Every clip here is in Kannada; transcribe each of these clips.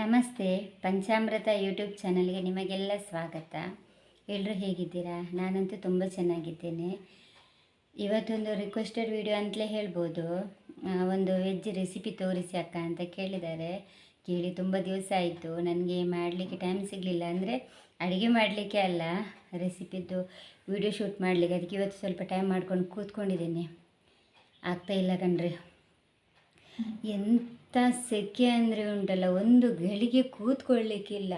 ನಮಸ್ತೆ, ಪಂಚಾಮೃತ ಯೂಟ್ಯೂಬ್ ಚಾನಲ್ಗೆ ನಿಮಗೆಲ್ಲ ಸ್ವಾಗತ. ಎಲ್ಲರೂ ಹೇಗಿದ್ದೀರಾ? ನಾನಂತೂ ತುಂಬ ಚೆನ್ನಾಗಿದ್ದೇನೆ. ಇವತ್ತೊಂದು ರಿಕ್ವೆಸ್ಟೆಡ್ ವಿಡಿಯೋ ಅಂತಲೇ ಹೇಳ್ಬೋದು. ಒಂದು ವೆಜ್ ರೆಸಿಪಿ ತೋರಿಸಿ ಅಕ್ಕ ಅಂತ ಕೇಳಿದ್ದಾರೆ. ಕೇಳಿ ತುಂಬ ದಿವಸ ಆಯಿತು. ನನಗೆ ಮಾಡಲಿಕ್ಕೆ ಟೈಮ್ ಸಿಗಲಿಲ್ಲ. ಅಂದರೆ ಅಡುಗೆ ಮಾಡಲಿಕ್ಕೆ ಅಲ್ಲ ರೆಸಿಪಿದು ವಿಡಿಯೋ ಶೂಟ್ ಮಾಡಲಿಕ್ಕೆ. ಅದಕ್ಕೆ ಇವತ್ತು ಸ್ವಲ್ಪ ಟೈಮ್ ಮಾಡ್ಕೊಂಡು ಕೂತ್ಕೊಂಡಿದ್ದೀನಿ. ಆಗ್ತಾ ಇಲ್ಲ ಕಣ್ರಿ. ಎಂಥ ಸೆಕೆ ಅಂದರೆ ಉಂಟಲ್ಲ, ಒಂದು ಗಳಿಗೆ ಕೂತ್ಕೊಳ್ಳಿಕ್ಕಿಲ್ಲ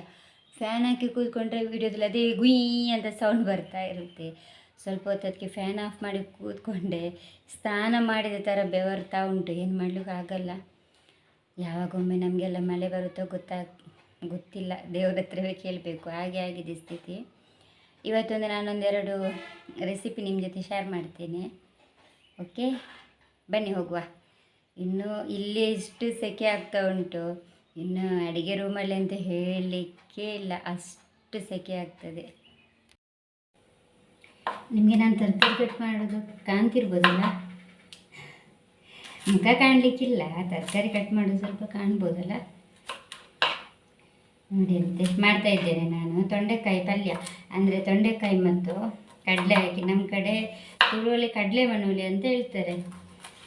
ಫ್ಯಾನ್ ಹಾಕಿ ಕೂತ್ಕೊಂಡ್ರೆ ವಿಡಿಯೋದಲ್ಲಿ ಅದೇ ಗುಯ್ ಅಂತ ಸೌಂಡ್ ಬರ್ತಾ ಇರುತ್ತೆ. ಸ್ವಲ್ಪ ಹೊತ್ತದಕ್ಕೆ ಫ್ಯಾನ್ ಆಫ್ ಮಾಡಿ ಕೂತ್ಕೊಂಡೆ, ಸ್ನಾನ ಮಾಡಿದ ಥರ ಬೆವರ್ತಾ ಉಂಟು, ಏನು ಮಾಡ್ಲಿಕ್ಕೆ ಆಗಲ್ಲ. ಯಾವಾಗೊಮ್ಮೆ ನಮಗೆಲ್ಲ ಮಳೆ ಬರುತ್ತೋ ಗೊತ್ತಾ, ಗೊತ್ತಿಲ್ಲ, ದೇವ್ರ ಹತ್ರವೇ ಕೇಳಬೇಕು, ಹಾಗೆ ಆಗಿದೆ ಸ್ಥಿತಿ. ಇವತ್ತೊಂದು ನಾನೊಂದೆರಡು ರೆಸಿಪಿ ನಿಮ್ಮ ಜೊತೆ ಶೇರ್ ಮಾಡ್ತೇನೆ. ಓಕೆ ಬನ್ನಿ ಹೋಗುವ. ಇನ್ನು ಇಲ್ಲಿ ಎಷ್ಟು ಸೆಕೆ ಆಗ್ತಾ ಉಂಟು. ಇನ್ನು ಅಡುಗೆ ರೂಮಲ್ಲಿ ಅಂತ ಹೇಳಲಿಕ್ಕೆ ಇಲ್ಲ, ಅಷ್ಟು ಸೆಕೆ ಆಗ್ತದೆ. ನಿಮಗೆ ನಾನು ತರಕಾರಿ ಕಟ್ ಮಾಡೋದು? ಕಾಣ್ತಿರ್ಬೋದಲ್ಲ? ಮುಖ ಕಾಣಲಿಕ್ಕಿಲ್ಲ, ತರಕಾರಿ ಕಟ್ ಮಾಡೋದು ಸ್ವಲ್ಪ ಕಾಣ್ಬೋದಲ್ಲ? ನೋಡಿ ಅಂತೆ ಮಾಡ್ತಾ ಇದ್ದೇನೆ ನಾನು. ತೊಂಡೆಕಾಯಿ ಪಲ್ಯ, ಅಂದರೆ ತೊಂಡೆಕಾಯಿ ಮತ್ತು ಕಡಲೆ ಹಾಕಿ. ನಮ್ಮ ಕಡೆ ತುಳುವಲ್ಲಿ ಕಡಲೆ ಮಣ್ಣುಲಿ ಅಂತ ಹೇಳ್ತಾರೆ.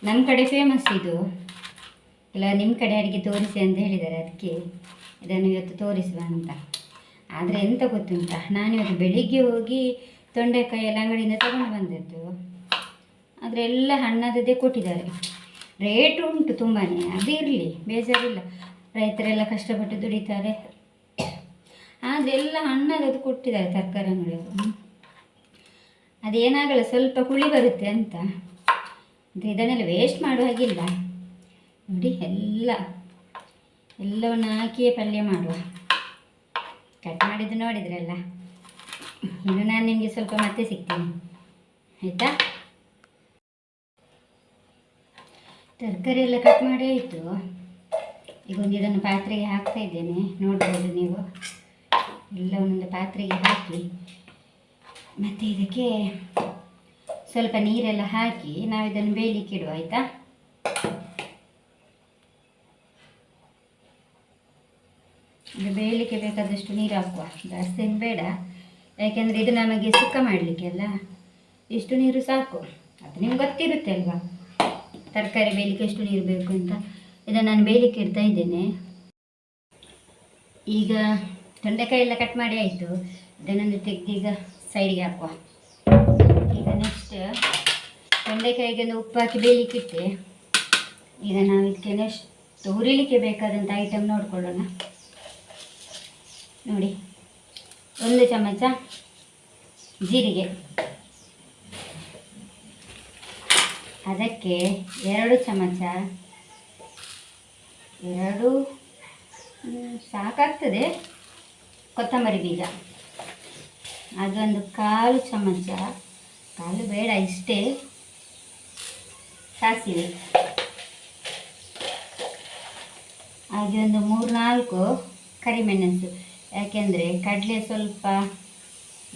ನಮ್ಮ ಕಡೆ ಫೇಮಸ್ ಇದು. ಇಲ್ಲ ನಿಮ್ಮ ಕಡೆ ಅಡುಗೆ ತೋರಿಸಿ ಅಂತ ಹೇಳಿದ್ದಾರೆ ಅದಕ್ಕೆ ಇದನ್ನು ಇವತ್ತು ತೋರಿಸುವ ಅಂತ. ಆದರೆ ಎಂತ ಗೊತ್ತುಂಟ? ನಾನಿವತ್ತು ಬೆಳಿಗ್ಗೆ ಹೋಗಿ ತೊಂಡೆಕಾಯಿ ಎಲ್ಲ ಅಂಗಡಿಯಿಂದ ತಗೊಂಡು ಬಂದದ್ದು. ಆದರೆ ಎಲ್ಲ ಹಣ್ಣಾದದ್ದೇ ಕೊಟ್ಟಿದ್ದಾರೆ. ರೇಟ್ ಉಂಟು ತುಂಬಾ ಅದು ಇರಲಿ, ಬೇಜಾರಿಲ್ಲ. ರೈತರೆಲ್ಲ ಕಷ್ಟಪಟ್ಟು ದುಡಿತಾರೆ. ಆದರೆ ಎಲ್ಲ ಹಣ್ಣಾದದ್ದು ಕೊಟ್ಟಿದ್ದಾರೆ ತರಕಾರಿ ಅಂಗಡಿಯವರು. ಅದೇನಾಗಲ್ಲ, ಸ್ವಲ್ಪ ಹುಳಿ ಬರುತ್ತೆ ಅಂತ. ಅಂದರೆ ಇದನ್ನೆಲ್ಲ ವೇಸ್ಟ್ ಮಾಡುವ ಹಾಗಿಲ್ಲ. ನೋಡಿ ಎಲ್ಲ, ಎಲ್ಲವನ್ನು ಹಾಕಿಯೇ ಪಲ್ಯ ಮಾಡುವ. ಕಟ್ ಮಾಡಿದ್ದು ನೋಡಿದ್ರಲ್ಲ. ಇನ್ನು ನಾನು ನಿಮಗೆ ಸ್ವಲ್ಪ ಮತ್ತೆ ಸಿಗ್ತೀನಿ. ಆಯಿತಾ? ತರಕಾರಿ ಎಲ್ಲ ಕಟ್ ಮಾಡಿ ಆಯಿತು. ಈಗ ಒಂದು ಇದನ್ನು ಪಾತ್ರೆಗೆ ಹಾಕ್ತಾ ಇದ್ದೇನೆ. ನೋಡ್ಬೋದು ನೀವು. ಎಲ್ಲ ಒಂದೊಂದು ಪಾತ್ರೆಗೆ ಹಾಕಿ. ಮತ್ತು ಇದಕ್ಕೆ ಸ್ವಲ್ಪ ನೀರೆಲ್ಲ ಹಾಕಿ ನಾವು ಇದನ್ನು ಬೇಯಲಿಕ್ಕೆ ಇಡುವ ಆಯಿತಾ? ಇದು ಬೇಯಲಿಕ್ಕೆ ಬೇಕಾದಷ್ಟು ನೀರು ಹಾಕುವ. ಜಾಸ್ತಿ ಏನು ಬೇಡ. ಯಾಕೆಂದರೆ ಇದು ನಮಗೆ ಸುಕ್ಕ ಮಾಡಲಿಕ್ಕೆ ಅಲ್ಲ ಇಷ್ಟು ನೀರು ಸಾಕು. ಅದು ನಿಮ್ಗೆ ಗೊತ್ತಿರುತ್ತೆ ಅಲ್ವಾ? ತರಕಾರಿ ಬೇಯಲಿಕ್ಕೆ ಎಷ್ಟು ನೀರು ಬೇಕು ಅಂತ. ಇದನ್ನು ನಾನು ಬೇಯಲಿಕ್ಕೆ ಇಡ್ತಾ ಇದ್ದೇನೆ. ಈಗ ತೊಂಡೆಕಾಯಿ ಎಲ್ಲ ಕಟ್ ಮಾಡಿ ಆಯಿತು. ಇದನ್ನೊಂದು ತೆಗೆದು ಈಗ ಸೈಡಿಗೆ ಹಾಕುವ. ನೆಕ್ಸ್ಟ್ ತೊಂಡೆಕಾಯಿಗೆಲ್ಲ ಉಪ್ಪು ಹಾಕಿ ಬೇಯಲಿಕ್ಕಿಟ್ಟೆ ಈಗ ನಾವು ಇದಕ್ಕೆ ನೆಕ್ಸ್ಟ್ ಹುರಿಲಿಕ್ಕೆ ಬೇಕಾದಂಥ ಐಟಮ್ ನೋಡ್ಕೊಳ್ಳೋಣ. ನೋಡಿ, ಒಂದು ಚಮಚ ಜೀರಿಗೆ. ಅದಕ್ಕೆ ಎರಡು ಚಮಚ, ಎರಡು ಸಾಕಾಗ್ತದೆ. ಕೊತ್ತಂಬರಿ ಬೀಜ. ಅದೊಂದು ಕಾಲು ಚಮಚ ಕಾಲು ಬೇಡ, ಇಷ್ಟೇ. ಸಾಸಿವೆ ಹಾಗೆ ಒಂದು ಮೂರು ನಾಲ್ಕು ಕರಿಮೆಣಸು. ಯಾಕೆಂದರೆ ಕಡಲೆ ಸ್ವಲ್ಪ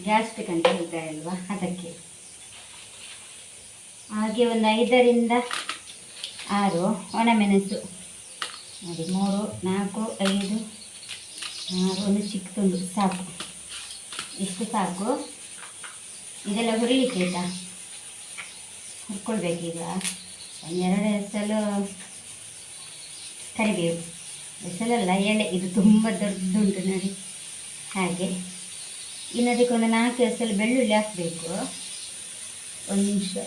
ಗ್ಯಾಸ್ಟಿಕ್ ಅಂತ ಹೇಳ್ತಾರೆ ಅಲ್ವಾ ಅದಕ್ಕೆ. ಹಾಗೆ ಒಂದು ಐದರಿಂದ ಆರು ಒಣಮೆಣಸು. ನೋಡಿ, ಮೂರು, ನಾಲ್ಕು, ಐದು, ಆರು, ಒಂದು ಚಿಕ್ಕದೊಂದು ಸಾಕು. ಇಷ್ಟು ಸಾಕು. ಇದೆಲ್ಲ ಹುರಿಲಿಕ್ಕೆ ಆಯಿತಾ? ಹುರ್ಕೊಳ್ಬೇಕೀಗ. ಒಂದೆರಡು ಎಸಲು ಕರಿಬೇವು. ಎಸಲಲ್ಲ ಎಳೆ ಇದು ತುಂಬ ದೊಡ್ಡದುಂಟು ನೋಡಿ. ಹಾಗೆ. ಇನ್ನು ಅದಕ್ಕೆ ಒಂದು ನಾಲ್ಕು ಎಸಲು ಬೆಳ್ಳುಳ್ಳಿ ಹಾಕಬೇಕು. ಒಂದು ನಿಮಿಷ.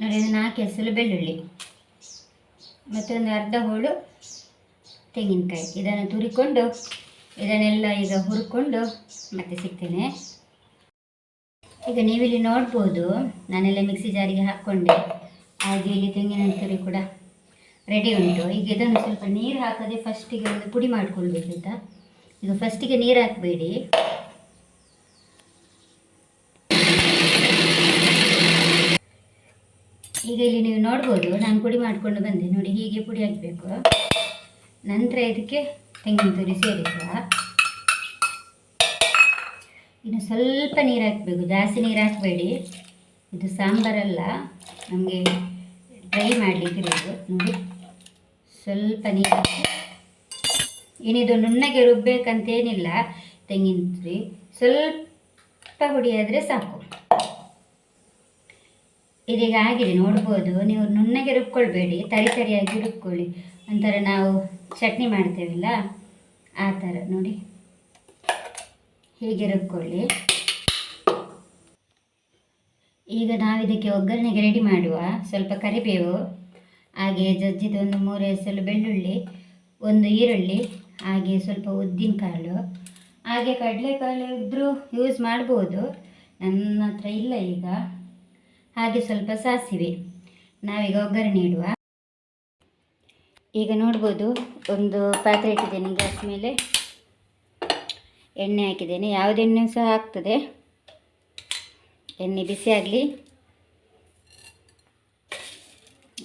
ನೋಡಿ ಇದು ನಾಲ್ಕು ಎಸಲು ಬೆಳ್ಳುಳ್ಳಿ. ಮತ್ತು ಒಂದು ಅರ್ಧ ಹೋಳು ತೆಂಗಿನಕಾಯಿ. ಇದನ್ನು ತುರಿಕೊಂಡು, ಇದನ್ನೆಲ್ಲ ಈಗ ಹುರ್ಕೊಂಡು ಮತ್ತೆ ಸಿಗ್ತೇನೆ. ಈಗ ನೀವಿಲ್ಲಿ ನೋಡ್ಬೋದು, ನಾನೆಲ್ಲ ಮಿಕ್ಸಿ ಜಾರಿಗೆ ಹಾಕ್ಕೊಂಡೆ. ಹಾಗೆ ಇಲ್ಲಿ ತೆಂಗಿನ ತುರಿ ಕೂಡ ರೆಡಿ ಉಂಟು. ಈಗ ಇದನ್ನು ಸ್ವಲ್ಪ ನೀರು ಹಾಕದೆ ಫಸ್ಟಿಗೆ ಒಂದು ಪುಡಿ ಮಾಡ್ಕೊಳ್ಬೇಕು ಆಯಿತಾ? ಈಗ ಫಸ್ಟಿಗೆ ನೀರು ಹಾಕಬೇಡಿ. ಈಗ ಇಲ್ಲಿ ನೀವು ನೋಡ್ಬೋದು, ನಾನು ಪುಡಿ ಮಾಡಿಕೊಂಡು ಬಂದೆ. ನೋಡಿ ಹೀಗೆ ಪುಡಿ ಹಾಕಬೇಕು. ನಂತರ ಇದಕ್ಕೆ ತೆಂಗಿನ ತುರಿ ಸೇರಿಸುವ. ಇನ್ನು ಸ್ವಲ್ಪ ನೀರು ಹಾಕಬೇಕು. ಜಾಸ್ತಿ ನೀರು ಹಾಕಬೇಡಿ. ಇದು ಸಾಂಬಾರಲ್ಲ, ನಮಗೆ ಡ್ರೈ ಮಾಡಲಿಕ್ಕೆ ಇರೋದು ನೋಡಿ, ಸ್ವಲ್ಪ ನೀರು ಹಾಕಿ. ಏನಿದು ನುಣ್ಣಗೆ ರುಬ್ಬೇಕಂತೇನಿಲ್ಲ, ತೆಂಗಿನ ತುರಿ. ಸ್ವಲ್ಪ ಹುಡಿಯಾದರೆ ಸಾಕು. ಇದೀಗ ಆಗಿದೆ, ನೋಡ್ಬೋದು. ನೀವು ನುಣ್ಣಗೆ ರುಬ್ಕೊಳ್ಬೇಡಿ, ತರಿ ತರಿಯಾಗಿ ರುಬ್ಕೊಳ್ಳಿ. ಒಂಥರ ನಾವು ಚಟ್ನಿ ಮಾಡ್ತೇವಲ್ಲ, ಆ ಥರ. ನೋಡಿ. ಹೀಗೆ ರುಬ್ಕೊಳ್ಳಿ? ಈಗ ನಾವು ಇದಕ್ಕೆ ಒಗ್ಗರಣೆಗೆ ರೆಡಿ ಮಾಡುವ ಸ್ವಲ್ಪ ಕರಿಬೇವು, ಹಾಗೆ ಜಜ್ಜಿದ ಒಂದು ಮೂರು ಎಸಲು ಬೆಳ್ಳುಳ್ಳಿ, ಒಂದು ಈರುಳ್ಳಿ, ಹಾಗೆ ಸ್ವಲ್ಪ ಉದ್ದಿನ ಕಾಳು ಹಾಗೆ ಕಡಲೆಕಾಳು ಇದ್ದರೂ ಯೂಸ್ ಮಾಡ್ಬೋದು. ನನ್ನ ಹತ್ರ ಇಲ್ಲ ಈಗ. ಹಾಗೆ ಸ್ವಲ್ಪ ಸಾಸಿವೆ. ನಾವೀಗ ಒಗ್ಗರಣೆ ಇಡುವ. ಈಗ ನೋಡ್ಬೋದು, ಒಂದು ಪಾತ್ರೆ ಇಟ್ಟಿದ್ದೇನೆ ಗ್ಯಾಸ್ ಮೇಲೆ. ಎಣ್ಣೆ ಹಾಕಿದ್ದೇನೆ. ಯಾವುದೆಣ್ಣೆ ಸಹ ಆಗ್ತದೆ. ಎಣ್ಣೆ ಬಿಸಿ ಆಗಲಿ.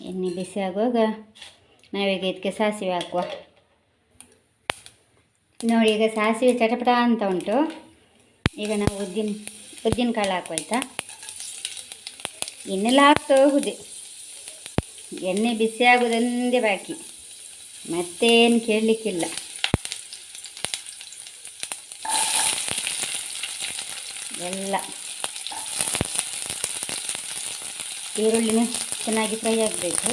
ಎಣ್ಣೆ ಬಿಸಿ ಆಗುವಾಗ ನಾವೀಗ ಇದಕ್ಕೆ ಸಾಸಿವೆ ಹಾಕುವ. ನೋಡಿ, ಈಗ ಸಾಸಿವೆ ಚಟಪಟ ಅಂತ ಉಂಟು. ಈಗ ನಾವು ಉದ್ದಿನ ಉದ್ದಿನ ಕಾಳು ಹಾಕುವ ಆಯಿತಾ ಇನ್ನೆಲ್ಲ ಹಾಕ್ತಾ ಹೋಗುದು. ಎಣ್ಣೆ ಬಿಸಿ ಆಗೋದೊಂದೇ ಬಾಕಿ. ಮತ್ತೇನು ಕೇಳಲಿಕ್ಕಿಲ್ಲ. ಎಲ್ಲ. ಈರುಳ್ಳಿನ ಚೆನ್ನಾಗಿ ಫ್ರೈ ಆಗಬೇಕು.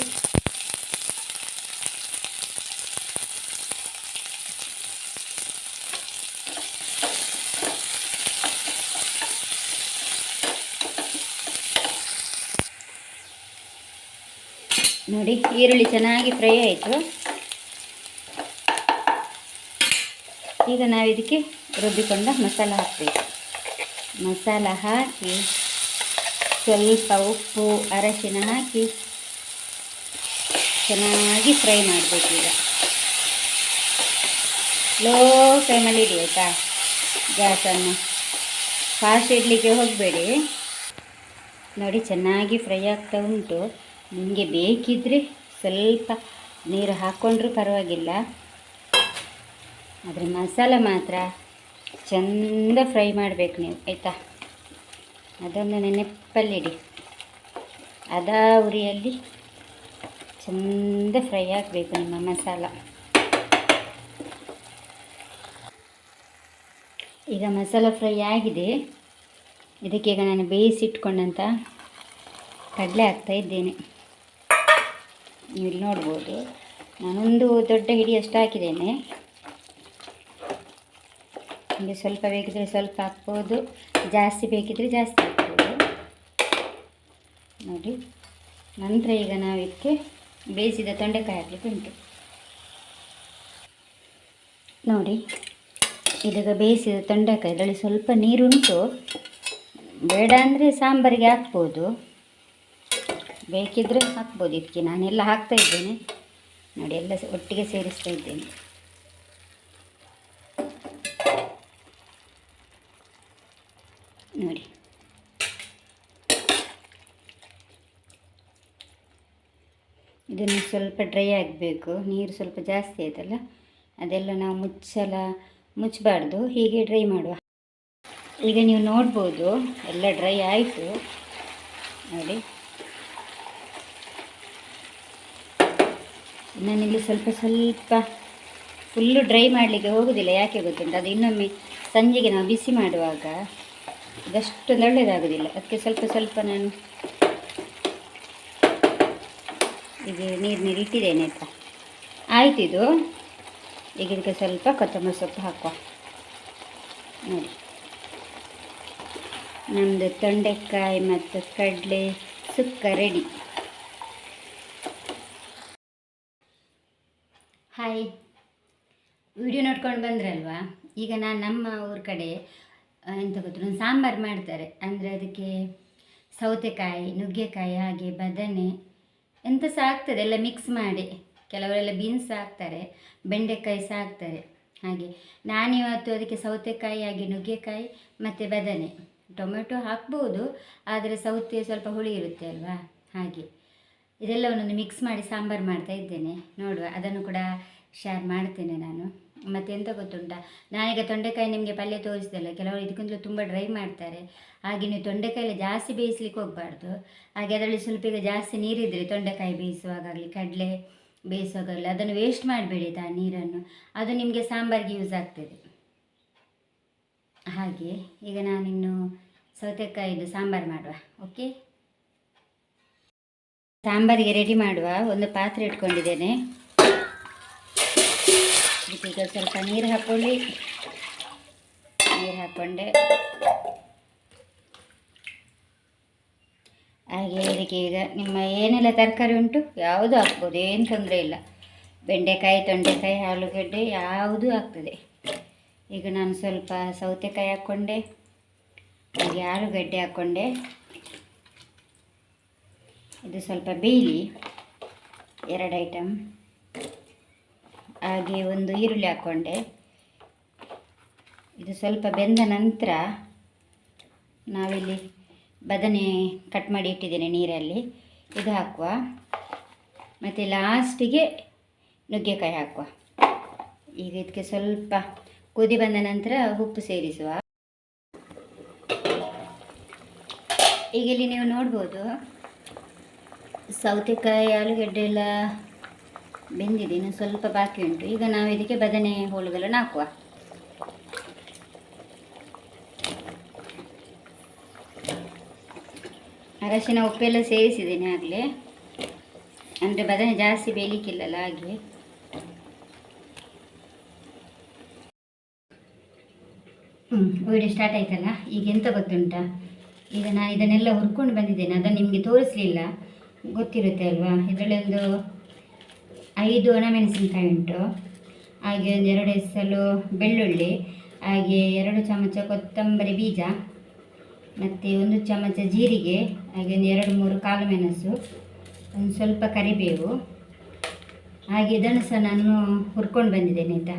ನೋಡಿ, ಈರುಳ್ಳಿ ಚೆನ್ನಾಗಿ ಫ್ರೈ ಆಯಿತು. ಈಗ ನಾವು ಇದಕ್ಕೆ ರುಬ್ಬಿಕೊಂಡ ಮಸಾಲ ಹಾಕಬೇಕು. ಮಸಾಲ ಹಾಕಿ, ಸ್ವಲ್ಪ ಉಪ್ಪು, ಅರಶಿನ ಹಾಕಿ ಚೆನ್ನಾಗಿ ಫ್ರೈ ಮಾಡಬೇಕು ಈಗ. ಲೋ ಫ್ಲೇಮಲ್ಲಿ ಇಡಿ ಆಯಿತಾ? ಗ್ಯಾಸನ್ನು ಫಾಸ್ಟ್ ಇಡಲಿಕ್ಕೆ ಹೋಗಬೇಡಿ. ನೋಡಿ, ಚೆನ್ನಾಗಿ ಫ್ರೈ ಆಗ್ತಾ ಉಂಟು. ನಿಮಗೆ ಬೇಕಿದ್ದರೆ ಸ್ವಲ್ಪ ನೀರು ಹಾಕ್ಕೊಂಡ್ರೂ ಪರವಾಗಿಲ್ಲ. ಆದರೆ ಮಸಾಲ ಮಾತ್ರ. ಚೆಂದ ಫ್ರೈ ಮಾಡಬೇಕು ನೀವು, ಆಯಿತಾ? ಅದೊಂದು ನೆನಪಲ್ಲಿಡಿ. ಅದ ಉರಿಯಲ್ಲಿ ಚೆಂದ ಫ್ರೈ ಆಗಬೇಕು ನಿಮ್ಮ ಮಸಾಲ. ಈಗ ಮಸಾಲ ಫ್ರೈ ಆಗಿದೆ. ಇದಕ್ಕೆ ಈಗ ನಾನು ಬೇಯಿಸಿಟ್ಕೊಂಡಂಥ ಕಡಲೆ ಹಾಕ್ತಾ ಇದ್ದೇನೆ. ನೀವು ನೋಡ್ಬೋದು. ನಾನೊಂದು ದೊಡ್ಡ ಹಿಡಿಯಷ್ಟು ಹಾಕಿದ್ದೇನೆ. ನಿಮಗೆ ಸ್ವಲ್ಪ ಬೇಕಿದ್ರೆ ಸ್ವಲ್ಪ ಹಾಕ್ಬೋದು. ಜಾಸ್ತಿ ಬೇಕಿದ್ರೆ ಜಾಸ್ತಿ ಹಾಕ್ಬೋದು. ನೋಡಿ, ನಂತರ ಈಗ ನಾವು ಇದಕ್ಕೆ ಬೇಯಿಸಿದ ತೊಂಡೆಕಾಯಿ ಹಾಕಲಿಕ್ಕೆ ಉಂಟು. ನೋಡಿ, ಇದೀಗ ಬೇಯಿಸಿದ ತೊಂಡೆಕಾಯಿ, ಇದರಲ್ಲಿ ಸ್ವಲ್ಪ ನೀರುಂಟು. ಬೇಡ ಅಂದರೆ ಸಾಂಬಾರಿಗೆ ಹಾಕ್ಬೋದು. ಬೇಕಿದ್ದರೆ ಹಾಕ್ಬೋದು. ಇದಕ್ಕೆ ನಾನೆಲ್ಲ ಹಾಕ್ತಾ ಇದ್ದೇನೆ. ನೋಡಿ, ಎಲ್ಲ ಒಟ್ಟಿಗೆ ಸೇರಿಸ್ತಾ ಇದ್ದೇನೆ ನೋಡಿ ಇದನ್ನು ಸ್ವಲ್ಪ ಡ್ರೈ ಆಗಬೇಕು. ನೀರು ಸ್ವಲ್ಪ ಜಾಸ್ತಿ ಆಯ್ತಲ್ಲ, ಅದೆಲ್ಲ ನಾವು ಮುಚ್ಚಲ, ಮುಚ್ಚಬಾರ್ದು. ಹೀಗೆ ಡ್ರೈ ಮಾಡುವ. ಈಗ ನೀವು ನೋಡ್ಬೋದು, ಎಲ್ಲ ಡ್ರೈ ಆಯಿತು. ನೋಡಿ. ನಾನಿಲ್ಲಿ ಸ್ವಲ್ಪ ಸ್ವಲ್ಪ ಫುಲ್ಲು ಡ್ರೈ ಮಾಡಲಿಕ್ಕೆ ಹೋಗೋದಿಲ್ಲ, ಯಾಕೆ ಗೊತ್ತುಂಟು? ಅದು ಇನ್ನೊಮ್ಮೆ ಸಂಜೆಗೆ ನಾವು ಬಿಸಿ ಮಾಡುವಾಗ ಅದಷ್ಟು ಒಳ್ಳೆಯದಾಗೋದಿಲ್ಲ ಅದಕ್ಕೆ ಸ್ವಲ್ಪ ಸ್ವಲ್ಪ ನಾನು ಈಗ ನೀರಿನಲ್ಲಿ ಇಟ್ಟಿದ್ದೇನೆ ಅಂತ. ಆಯ್ತು ಇದು. ಈಗ ಇದಕ್ಕೆ ಸ್ವಲ್ಪ ಕೊತ್ತಂಬರಿ ಸೊಪ್ಪು ಹಾಕುವ. ನೋಡಿ. ನಮ್ಮದು ತೊಂಡೆಕಾಯಿ ಮತ್ತು ಕಡಲೆ ಸುಕ್ಕ ರೆಡಿ ಹಾಯ್ ವಿಡಿಯೋ ನೋಡ್ಕೊಂಡು ಬಂದ್ರಲ್ವಾ? ಈಗ ನಾನು ನಮ್ಮ ಊರ ಕಡೆ ಎಂತ ಗೊತ್ತು ಸಾಂಬಾರು ಮಾಡ್ತಾರೆ. ಅಂದರೆ ಅದಕ್ಕೆ ಸೌತೆಕಾಯಿ, ನುಗ್ಗೆಕಾಯಿ, ಹಾಗೆ ಬದನೆ ಎಂತ ಸಹ ಆಗ್ತದೆ, ಎಲ್ಲ ಮಿಕ್ಸ್ ಮಾಡಿ. ಕೆಲವರೆಲ್ಲ ಬೀನ್ಸ್ ಹಾಕ್ತಾರೆ, ಬೆಂಡೆಕಾಯಿ ಸಹ ಹಾಕ್ತಾರೆ. ಹಾಗೆ ನಾನಿವತ್ತು ಅದಕ್ಕೆ ಸೌತೆಕಾಯಿ, ಹಾಗೆ ನುಗ್ಗೆಕಾಯಿ, ಮತ್ತು ಬದನೆ. ಟೊಮೆಟೊ ಹಾಕ್ಬೋದು, ಆದರೆ ಸೌತೆ ಸ್ವಲ್ಪ ಹುಳಿ ಇರುತ್ತೆ ಅಲ್ವಾ? ಹಾಗೆ. ಇದೆಲ್ಲವನ್ನೊಂದು ಮಿಕ್ಸ್ ಮಾಡಿ ಸಾಂಬಾರು ಮಾಡ್ತಾ ಇದ್ದೇನೆ. ನೋಡುವ, ಅದನ್ನು ಕೂಡ ಶೇರ್ ಮಾಡ್ತೇನೆ ನಾನು. ಮತ್ತು ಎಂತ ಗೊತ್ತುಂಟಾ? ನಾನೀಗ ತೊಂಡೆಕಾಯಿ ನಿಮಗೆ ಪಲ್ಯ ತೋರಿಸಿದೆಲ್ಲ, ಕೆಲವರು ಇದಕ್ಕಿಂತಲೂ ತುಂಬ ಡ್ರೈ ಮಾಡ್ತಾರೆ. ಹಾಗೆ ನೀವು ತೊಂಡೆಕಾಯಿಲ್ಲ ಜಾಸ್ತಿ ಬೇಯಿಸ್ಲಿಕ್ಕೆ ಹೋಗಬಾರ್ದು. ಹಾಗೆ ಅದರಲ್ಲಿ ಸ್ವಲ್ಪ ಈಗ ಜಾಸ್ತಿ ನೀರಿದ್ದರೆ ತೊಂಡೆಕಾಯಿ ಬೇಯಿಸುವಾಗಲಿ ಕಡಲೆ ಬೇಯಿಸುವಾಗಲಿ ಅದನ್ನು ವೇಸ್ಟ್ ಮಾಡಬೇಡಿ ಆ ನೀರನ್ನು. ಅದು ನಿಮಗೆ ಸಾಂಬಾರಿಗೆ ಯೂಸ್ ಆಗ್ತದೆ. ಹಾಗೆ, ಈಗ ನಾನಿನ್ನು ಸೌತೆಕಾಯಿದು ಸಾಂಬಾರು ಮಾಡುವ ಓಕೆ ಸಾಂಬಾರಿಗೆ ರೆಡಿ ಮಾಡುವ, ಒಂದು ಪಾತ್ರೆ ಇಟ್ಕೊಂಡಿದ್ದೇನೆ. ಇದಕ್ಕೀಗ ಸ್ವಲ್ಪ ನೀರು ಹಾಕ್ಕೊಳ್ಳಿ ನೀರು ಹಾಕ್ಕೊಂಡೆ ಹಾಗೆ ಇದಕ್ಕೆ ಈಗ ನಿಮ್ಮ ಏನೆಲ್ಲ ತರಕಾರಿ ಉಂಟು? ಯಾವುದು ಹಾಕ್ಬೋದು? ಏನು ತೊಂದರೆ ಇಲ್ಲ. ಬೆಂಡೆಕಾಯಿ, ತೊಂಡೆಕಾಯಿ, ಆಲೂಗಡ್ಡೆ ಯಾವುದು ಆಗ್ತದೆ. ಈಗ ನಾನು ಸ್ವಲ್ಪ ಸೌತೆಕಾಯಿ ಹಾಕ್ಕೊಂಡೆ ಹಾಗೆ ಆಲೂಗಡ್ಡೆ ಹಾಕ್ಕೊಂಡೆ ಇದು ಸ್ವಲ್ಪ ಬೇಯಲಿ. ಎರಡು ಐಟಮ್ ಹಾಗೆ ಒಂದು ಈರುಳ್ಳಿ ಹಾಕ್ಕೊಂಡೆ ಇದು ಸ್ವಲ್ಪ ಬೆಂದ ನಂತರ ನಾವಿಲ್ಲಿ ಬದನೆ ಕಟ್ ಮಾಡಿ ಇಟ್ಟಿದ್ದೇನೆ ನೀರಲ್ಲಿ. ಇದು ಹಾಕುವ. ಮತ್ತು ಲಾಸ್ಟಿಗೆ ನುಗ್ಗೆಕಾಯಿ ಹಾಕುವ. ಈಗ ಇದಕ್ಕೆ ಸ್ವಲ್ಪ ಕುದಿ ಬಂದ ನಂತರ ಉಪ್ಪು ಸೇರಿಸುವ. ಈಗ ಇಲ್ಲಿ ನೀವು ನೋಡ್ಬೋದು, ಸೌತೆಕಾಯಿ, ಆಲೂಗಡ್ಡೆ ಎಲ್ಲ ಬೆಂದಿದೆ, ಇನ್ನು ಸ್ವಲ್ಪ ಬಾಕಿ ಉಂಟು. ಈಗ ನಾವು ಇದಕ್ಕೆ ಬದನೆ ಹೋಳುಗಳನ್ನು ಹಾಕುವ ಅರಶಿನ, ಉಪ್ಪೆಲ್ಲ ಸೇರಿಸಿದ್ದೇನೆ ಆಗಲೇ. ಅಂದರೆ ಬದನೆ ಜಾಸ್ತಿ ಬೇಯಲಿಕ್ಕಿಲ್ಲಲ್ಲ ಹಾಗೆ. ಹ್ಞೂ ವಿಡಿಯೋ ಸ್ಟಾರ್ಟ್ ಆಯ್ತಲ್ಲ? ಈಗ ಎಂತ ಗೊತ್ತುಂಟಾ? ಈಗ ನಾನು ಇದನ್ನೆಲ್ಲ ಹುರ್ಕೊಂಡು ಬಂದಿದ್ದೇನೆ, ಅದನ್ನು ನಿಮಗೆ ತೋರಿಸಲಿಲ್ಲ. ಗೊತ್ತಿರುತ್ತೆ ಅಲ್ವಾ? ಇದರಲ್ಲಿ ಒಂದು ಐದು ಒಣಮೆಣಸಿನಕಾಯಿ ಉಂಟು. ಹಾಗೆ ಒಂದು ಎರಡು ಎಸಲು ಬೆಳ್ಳುಳ್ಳಿ, ಹಾಗೆ ಎರಡು ಚಮಚ ಕೊತ್ತಂಬರಿ ಬೀಜ, ಮತ್ತು ಒಂದು ಚಮಚ ಜೀರಿಗೆ, ಹಾಗೆ ಒಂದು ಎರಡು ಮೂರು ಕಾಳು ಮೆಣಸು, ಒಂದು ಸ್ವಲ್ಪ ಕರಿಬೇವು. ಹಾಗೆ ಇದನ್ನು ಸಹ ನಾನು ಹುರ್ಕೊಂಡು ಬಂದಿದ್ದೇನೆ, ಆಯಿತಾ?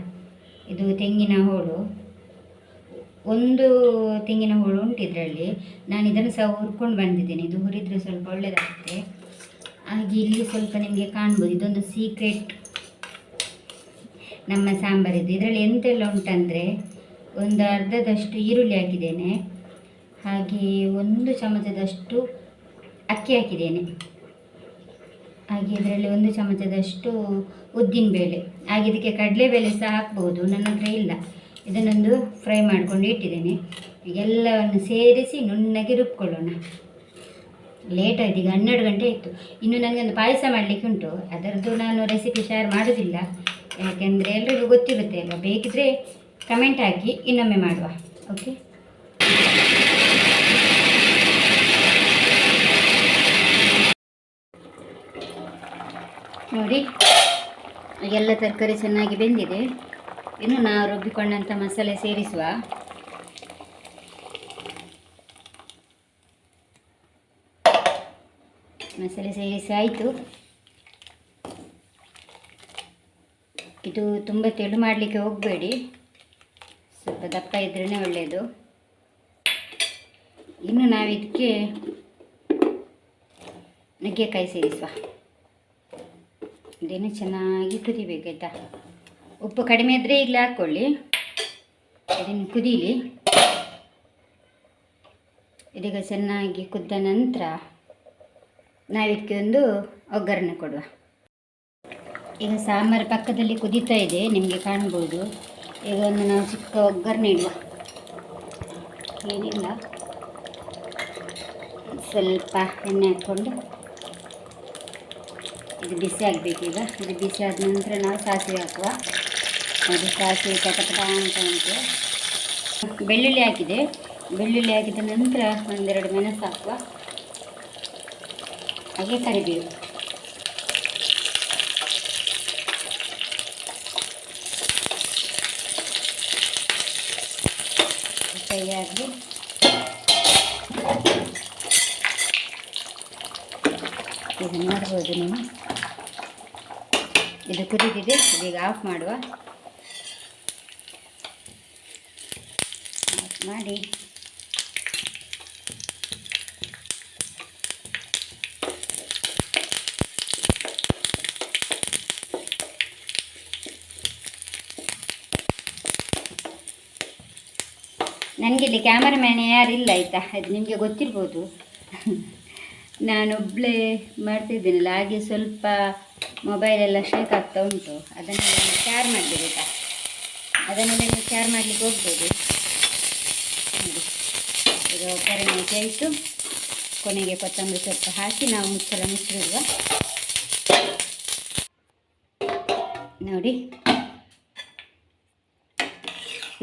ಇದು ತೆಂಗಿನ ಹೋಳು. ಒಂದು ತೆಂಗಿನ ಹೋಳು ಉಂಟು ಇದರಲ್ಲಿ. ನಾನು ಇದನ್ನು ಸಹ ಹುರ್ಕೊಂಡು ಬಂದಿದ್ದೇನೆ. ಇದು ಹುರಿದ್ರೆ ಸ್ವಲ್ಪ ಒಳ್ಳೆಯದಾಗುತ್ತೆ ಹಾಗೆ ಇಲ್ಲಿ ಸ್ವಲ್ಪ ನಿಮಗೆ ಕಾಣ್ಬೋದು. ಇದೊಂದು ಸೀಕ್ರೆಟ್ ನಮ್ಮ ಸಾಂಬಾರಿದ್ದು. ಇದರಲ್ಲಿ ಎಂತೆಲ್ಲ ಉಂಟಂದರೆ ಒಂದು ಅರ್ಧದಷ್ಟು ಈರುಳ್ಳಿ ಹಾಕಿದ್ದೇನೆ. ಹಾಗೆ ಒಂದು ಚಮಚದಷ್ಟು ಅಕ್ಕಿ ಹಾಕಿದ್ದೇನೆ. ಹಾಗೆ ಇದರಲ್ಲಿ ಒಂದು ಚಮಚದಷ್ಟು ಉದ್ದಿನಬೇಳೆ ಹಾಗೆ ಇದಕ್ಕೆ ಕಡಲೆಬೇಳೆ ಸಹ ಹಾಕ್ಬೋದು. ನನ್ನ ಹತ್ರ ಇಲ್ಲ. ಇದನ್ನೊಂದು ಫ್ರೈ ಮಾಡಿಕೊಂಡು ಇಟ್ಟಿದ್ದೇನೆ. ಎಲ್ಲವನ್ನು ಸೇರಿಸಿ ನುಣ್ಣಗೆ ರುಬ್ಕೊಳ್ಳೋಣ. ಲೇಟ್ ಆಯ್ತು, ಈಗ ಹನ್ನೆರಡು ಗಂಟೆ ಇತ್ತು ಇನ್ನು ನನಗೊಂದು ಪಾಯಸ ಮಾಡಲಿಕ್ಕೆ ಉಂಟು. ಅದರದ್ದು ನಾನು ರೆಸಿಪಿ ಶೇರ್ ಮಾಡೋದಿಲ್ಲ. ಯಾಕೆಂದರೆ ಎಲ್ರಿಗೂ ಗೊತ್ತಿರುತ್ತೆ ಅಲ್ವ? ಬೇಕಿದ್ರೆ ಕಮೆಂಟ್ ಹಾಕಿ, ಇನ್ನೊಮ್ಮೆ ಮಾಡುವ. ಓಕೆ ನೋಡಿ ಎಲ್ಲ ತರಕಾರಿ ಚೆನ್ನಾಗಿ ಬೆಂದಿದೆ. ಇನ್ನು ನಾವು ರುಬ್ಬಿಕೊಂಡಂಥ ಮಸಾಲೆ ಸೇರಿಸುವ. ಮಸಾಲೆ ಸೇರಿಸಿ ಆಯಿತು. ಇದು ತುಂಬ ತೆಳು ಮಾಡಲಿಕ್ಕೆ ಹೋಗಬೇಡಿ. ಸ್ವಲ್ಪ ದಪ್ಪ ಇದ್ರೇ ಒಳ್ಳೆಯದು ಇನ್ನು ನಾವು ಇದಕ್ಕೆ ನುಗ್ಗೆಕಾಯಿ ಸೇರಿಸುವ. ಇದೇನು ಚೆನ್ನಾಗಿ ಕುದಿಬೇಕಾಯ್ತಾ ಉಪ್ಪು ಕಡಿಮೆ ಇದ್ದರೆ ಈಗಲೇ ಹಾಕ್ಕೊಳ್ಳಿ ಇದನ್ನು ಕುದೀಲಿ? ಇದೀಗ ಚೆನ್ನಾಗಿ ಕುದ್ದ ನಂತರ ನಾವಿದಕ್ಕೆ ಒಂದು ಒಗ್ಗರಣೆ ಕೊಡುವ. ಈಗ ಸಾಂಬಾರು ಪಕ್ಕದಲ್ಲಿ ಕುದೀತಾ ಇದೆ, ನಿಮಗೆ ಕಾಣ್ಬೋದು. ಈಗ ಒಂದು ನಾವು ಚಿಕ್ಕ ಒಗ್ಗರಣೆ ಇಡುವ. ಏನಿಲ್ಲ. ಸ್ವಲ್ಪ ಎಣ್ಣೆ ಹಾಕ್ಕೊಂಡು ಇದು ಬಿಸಿ ಆಗಬೇಕೀಗ ಇದು ಬಿಸಿ ಆದ ನಂತರ ನಾವು ಸಾಸಿವೆ ಹಾಕುವ. ಅದು ಸಾಸಿವೆ ಚಟಪಟ ಅಂತ ಉಂಟು. ಬೆಳ್ಳುಳ್ಳಿ ಹಾಕಿದೆ. ಬೆಳ್ಳುಳ್ಳಿ ಹಾಕಿದ ನಂತರ ಒಂದೆರಡು ಮೆಣಸು ಹಾಕುವ. ಹಾಗೆ ಕರಿಬೇವು ಫ್ರೈ ಆಗಲಿ ಇದು ನೋಡ್ಬೋದು ನೀವು ಇದು ಕುದಿದಿದೆ ಇದೀಗ ಆಫ್ ಮಾಡುವ ಆಫ್ ಮಾಡಿ ನನಗೆ ಇಲ್ಲಿ ಕ್ಯಾಮರಾಮ್ಯಾನ್ ಯಾರಿಲ್ಲ ಆಯಿತಾ? ಅದು ನಿಮಗೆ ಗೊತ್ತಿರ್ಬೋದು. ನಾನೊಬ್ಬಳೇ ಮಾಡ್ತಿದ್ದೀನಲ್ಲ, ಹಾಗೆ ಸ್ವಲ್ಪ ಮೊಬೈಲೆಲ್ಲ ಶೇಕ್ ಆಗ್ತಾ ಉಂಟು. ಅದನ್ನೆಲ್ಲ ಶೇರ್ ಮಾಡಬೇಕಾ ಅದನ್ನೆಲ್ಲ ನೀವು ಶೇರ್ ಮಾಡಲಿಕ್ಕೆ ಹೋಗ್ಬೋದು. ಇದು ಈಗ ಒಗ್ಗರಣೆ ಕೇಳಿತು ಕೊನೆಗೆ ಕೊತ್ತಂಬರಿ ಸೊಪ್ಪು ಹಾಕಿ ನಾವು ಮುಚ್ಚಲ ಮುಚ್ಚಿರುವ ನೋಡಿ.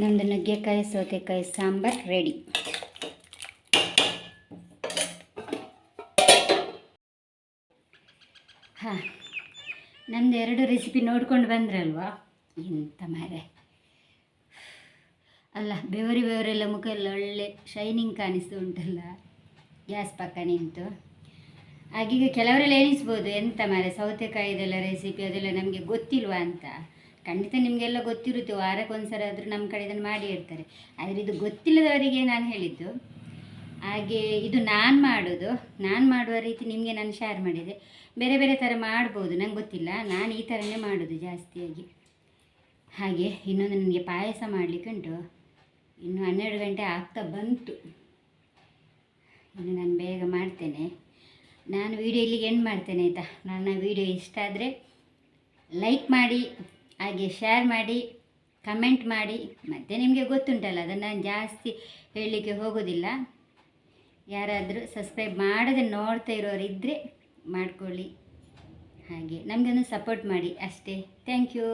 ನಮ್ಮದು ನುಗ್ಗೆಕಾಯಿ, ಸೌತೆಕಾಯಿ, ಸಾಂಬಾರು ರೆಡಿ ಹಾಂ ನಮ್ಮದು ಎರಡು ರೆಸಿಪಿ ನೋಡ್ಕೊಂಡು ಬಂದ್ರಲ್ವಾ? ಎಂತ ಮಾರೆ. ಅಲ್ಲ, ಬೆವರಿ ಬೆವರೆಲ್ಲ ಮುಖ ಎಲ್ಲ ಒಳ್ಳೆ ಶೈನಿಂಗ್ ಕಾಣಿಸ್ತು ಉಂಟಲ್ಲ ಗ್ಯಾಸ್ ಪಕ್ಕ ನಿಂತು. ಹಾಗೀಗ ಕೆಲವರೆಲ್ಲ ಎಣಿಸ್ಬೋದು, ಎಂತ ಮಾರೆ, ಸೌತೆಕಾಯಿದೆಲ್ಲ ರೆಸಿಪಿ ಅದೆಲ್ಲ ನಮಗೆ ಗೊತ್ತಿಲ್ವಾ ಅಂತ. ಖಂಡಿತ ನಿಮಗೆಲ್ಲ ಗೊತ್ತಿರುತ್ತೆ, ವಾರಕ್ಕೊಂದ್ಸಲ ಆದರೂ ನಮ್ಮ ಕಡೆ ಇದನ್ನು ಮಾಡಿ ಇರ್ತಾರೆ ಆದರೆ ಇದು ಗೊತ್ತಿಲ್ಲದವರಿಗೆ ನಾನು ಹೇಳಿದ್ದು, ಹಾಗೆ ಇದು ನಾನು ಮಾಡೋದು, ನಾನು ಮಾಡುವ ರೀತಿ ನಿಮಗೆ ನಾನು ಶೇರ್ ಮಾಡಿದೆ. ಬೇರೆ ಬೇರೆ ಥರ ಮಾಡ್ಬೋದು, ನಂಗೆ ಗೊತ್ತಿಲ್ಲ. ನಾನು ಈ ಥರನೇ ಮಾಡೋದು ಜಾಸ್ತಿಯಾಗಿ. ಹಾಗೆ ಇನ್ನೊಂದು ನನಗೆ ಪಾಯಸ ಮಾಡಲಿಕ್ಕೆ ಉಂಟು. ಇನ್ನು ಹನ್ನೆರಡು ಗಂಟೆ ಆಗ್ತಾ ಬಂತು. ಇನ್ನು ನಾನು ಬೇಗ ಮಾಡ್ತೇನೆ. ನಾನು ವೀಡಿಯೋ ಇಲ್ಲಿಗೆ ಎಂಡ್ ಮಾಡ್ತೇನೆ ಆಯಿತಾ? ನನ್ನ ವಿಡಿಯೋ ಇಷ್ಟ ಆದರೆ ಲೈಕ್ ಮಾಡಿ ಹಾಗೆ ಶೇರ್ ಮಾಡಿ ಕಮೆಂಟ್ ಮಾಡಿ. ಮತ್ತು ನಿಮಗೆ ಗೊತ್ತುಂಟಲ್ಲ, ಅದನ್ನು ನಾನು ಜಾಸ್ತಿ ಹೇಳಲಿಕ್ಕೆ ಹೋಗೋದಿಲ್ಲ. ಯಾರಾದರೂ ಸಬ್ಸ್ಕ್ರೈಬ್ ಮಾಡದೆ ನೋಡ್ತಾ ಇರೋರು ಇದ್ದರೆ ಮಾಡ್ಕೊಳ್ಳಿ. ಹಾಗೆ ನಮಗೊಂದು ಸಪೋರ್ಟ್ ಮಾಡಿ ಅಷ್ಟೇ. Thank you